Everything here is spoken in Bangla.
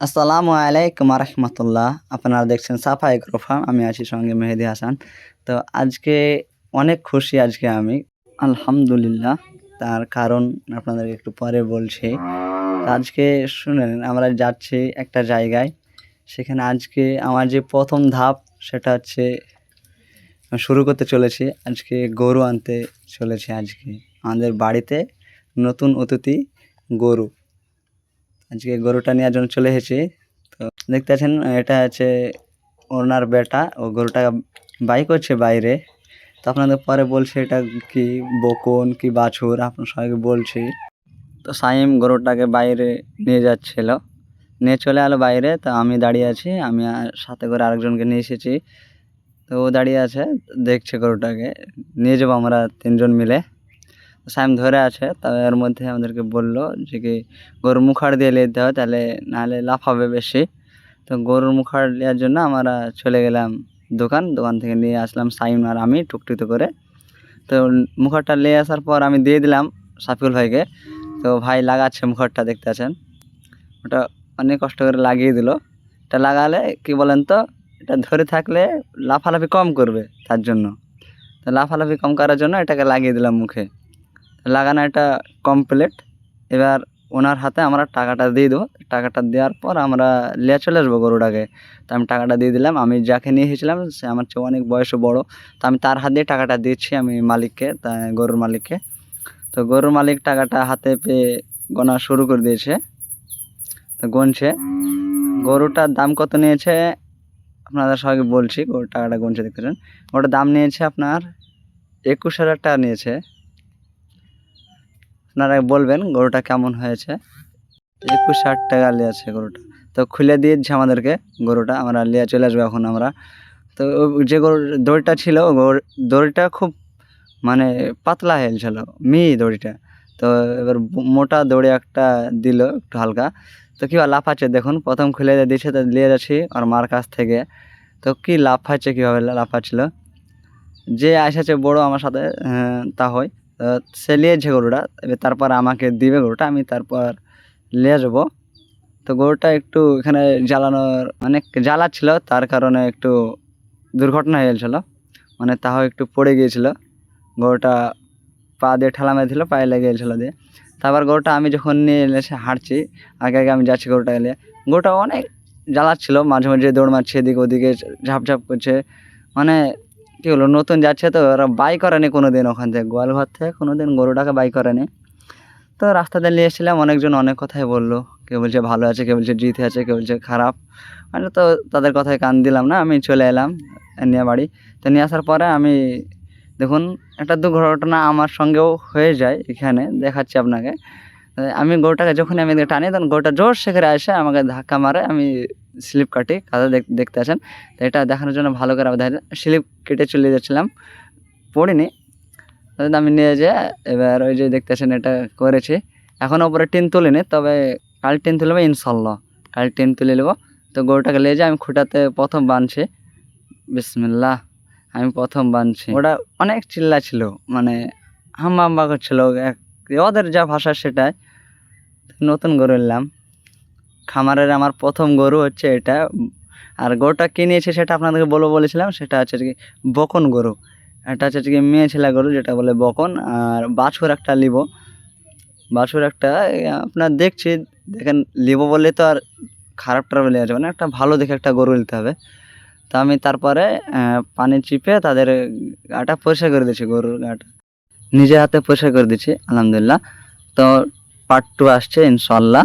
আসসালামু আলাইকুম রহমতুল্লাহ আপনারা দেখছেন সাফা এগ্রো আমি আছি সঙ্গে মেহেদি হাসান। তো আজকে অনেক খুশি আজকে আমি, আলহামদুলিল্লাহ। তার কারণ আপনাদেরকে একটু পরে বলছি। আজকে শুনেন, আমরা যাচ্ছি একটা জায়গায়। সেখানে আজকে আমার যে প্রথম ধাপ, সেটা হচ্ছে শুরু করতে চলেছি। আজকে গরু আনতে চলেছি আজকে। আমাদের বাড়িতে নতুন অতিথি গরু। আজকে গরুটা নেওয়ার জন্য চলে এসেছি। তো দেখতে পাচ্ছেন এটা আছে ওনার বেটা। ও গরুটা বাই করছে বাইরে। তো আপনাদের পরে বলছে এটা কি বকন, কি বাছুর, আপনার সবাইকে বলছি। তো সাইম গরুটাকে বাইরে নিয়ে যাচ্ছিল। নিয়ে চলে এলো বাইরে। তো আমি দাঁড়িয়ে আছি, আমি সাথে করে আরেকজনকে নিয়ে এসেছি। তো ও দাঁড়িয়ে আছে, দেখছে গরুটাকে। নিয়ে যাব আমরা তিনজন মিলে। সাইম ধরে আছে তো এর মধ্যে আমাদেরকে বলল যে কি, গরুর মুখাড় দিয়ে নিতে হয় তাহলে নাহলে লাফাবে বেশি। তো গরুর মুখাড় নেওয়ার জন্য আমরা চলে গেলাম দোকান দোকান থেকে নিয়ে আসলাম সাইম আর আমি টুকটুকি করে। তো মুখারটা নিয়ে আসার পর আমি দিয়ে দিলাম সাফিউল ভাইকে। তো ভাই লাগাচ্ছে মুখারটা, দেখতে আছেন? ওটা অনেক কষ্ট করে লাগিয়ে দিল। এটা লাগালে কি বলেন তো, এটা ধরে থাকলে লাফালাফি কম করবে তার জন্য। তো লাফালাফি কম করার জন্য এটাকে লাগিয়ে দিলাম মুখে। লাগানো এটা কমপ্লিট এবার ওনার হাতে আমরা টাকাটা দিয়ে দেবো। টাকাটা দেওয়ার পর আমরা নিয়ে চলে আসব গরুটাকে। তো আমি টাকাটা দিয়ে দিলাম। আমি যাকে নিয়ে এসেছিলাম, সে আমার চেয়ে অনেক বয়সে বড়। তো আমি তার হাত দিয়ে টাকাটা দিচ্ছি আমি মালিককে, তা গরুর মালিককে। তো গরুর মালিক টাকাটা হাতে পেয়ে গোনা শুরু করে দিয়েছে। তো গুনছে। গরুটার দাম কত নিয়েছে? আপনাদের সবাইকে বলছি, গরুর টাকাটা গুনছে, দেখতেছেন। ওটার দাম নিয়েছে আপনার একুশ হাজার টাকা নিয়েছে। আপনারা বলবেন গরুটা কেমন হয়েছে। একুশ ষাট টাকা নিয়েছে গরুটা। তো খুলে দিয়েছে আমাদেরকে গরুটা আমরা নিয়ে চলে আসব এখন আমরা। তো যে গরু দড়িটা ছিল গরু- দড়িটা খুব মানে পাতলা হেলছিল মি দড়িটা। তো এবার মোটা দড়ি একটা দিল একটু হালকা। তো কী লাফাচ্ছে দেখুন প্রথম খুলে দিয়েছে তো নিয়ে যাচ্ছি আর মার কাছ থেকে। তো কী লাফাচ্ছে কীভাবে লাফাচ্ছিল যে এসেছে বড় আমার সাথে আহ, তা হয়। সে নিয়েছে গরুটা, এবার তারপর আমাকে দিবে গরুটা, আমি তারপর নিয়ে যাব। তো গরুটা একটু এখানে জ্বালানোর অনেক জ্বালাচ্ছিল, তার কারণে একটু দুর্ঘটনা হয়ে গেছিল। মানে তাও একটু পড়ে গিয়েছিল। গরুটা পা দিয়ে ঠেলা মেরেছিল, পায়ে লেগে গেছিল দিয়ে। তারপর গরুটা আমি যখন নিয়ে এসে হাঁটছি, আগে আগে আমি যাচ্ছি গরুটা নিয়ে গরুটা অনেক জ্বালাচ্ছিল, মাঝে মাঝে দৌড় মারছে, এদিকে ওদিকে ঝাপঝাপ করছে। মানে কী হলো, নতুন যাচ্ছে তো, ওরা বাই করেনি কোনো দিন ওখান থেকে গোয়ালঘর থেকে কোনো দিন গরুটাকে বাই করেনি। তো রাস্তাতে নিয়ে এসেছিলাম, অনেকজন অনেক কথাই বলল, কেউ বলছে ভালো আছে, কেউ বলছে জিতে আছে, কেউ বলছে খারাপ। মানে তো তাদের কথায় কান দিলাম না, আমি চলে এলাম, নিয়ে বাড়ি। তো নিয়ে আসার পরে আমি, দেখুন, একটা দুর্ঘটনা আমার সঙ্গেও হয়ে যায় এখানে, দেখাচ্ছি আপনাকে। আমি গরুটাকে যখন আমি টানি, তখন গরুটা জোর সেখানে আসে, আমাকে ধাক্কা মারে, আমি স্লিপ কাটি, কাদা দেখতে আসেন। তো এটা দেখানোর জন্য ভালো করে আমি দেখা স্লিপ কেটে চলে যাচ্ছিলাম। পড়িনি। তো আমি নিয়ে যেয়ে এবার ওই যে দেখতেছেন এটা করেছি। এখন ওপরে টিন তুলিনি তবে কাল টিন তুলবে ইনশাল্লাহ কাল টিন তুলে নেব। তো গরুটাকে নিয়ে যেয়ে আমি খুঁটাতে প্রথম বানছি। বিসমিল্লাহ, আমি প্রথম বানছি। ওটা অনেক চিল্লা ছিল মানে হাম্বা হাম্বা করছিল ওদের যা ভাষা সেটাই। নতুন গরু এলাম। খামারের আমার প্রথম গরু হচ্ছে এটা। আর গরুটা কিনেছি সেটা আপনাদেরকে বলব বলেছিলাম, সেটা হচ্ছে কি বকন গরু। এটা হচ্ছে কি মেয়ে ছেলে গরু যেটা বলে বকন। আর বাছুর একটা লিবো। বাছুর একটা আপনার দেখছি, দেখেন লিবো বলে তো আর খারাপ টারাপ লেগে যাবে না, একটা ভালো দেখে একটা গরু নিতে হবে। তো আমি তারপরে পানি চিপে তাদের গাটা পরিষ্কার করে দিয়েছি, গরুর গাটা। নিজের হাতে পরিষ্কার করে দিচ্ছি আলহামদুলিল্লাহ। তো পার্ট টু আসছে ইনশাল্লাহ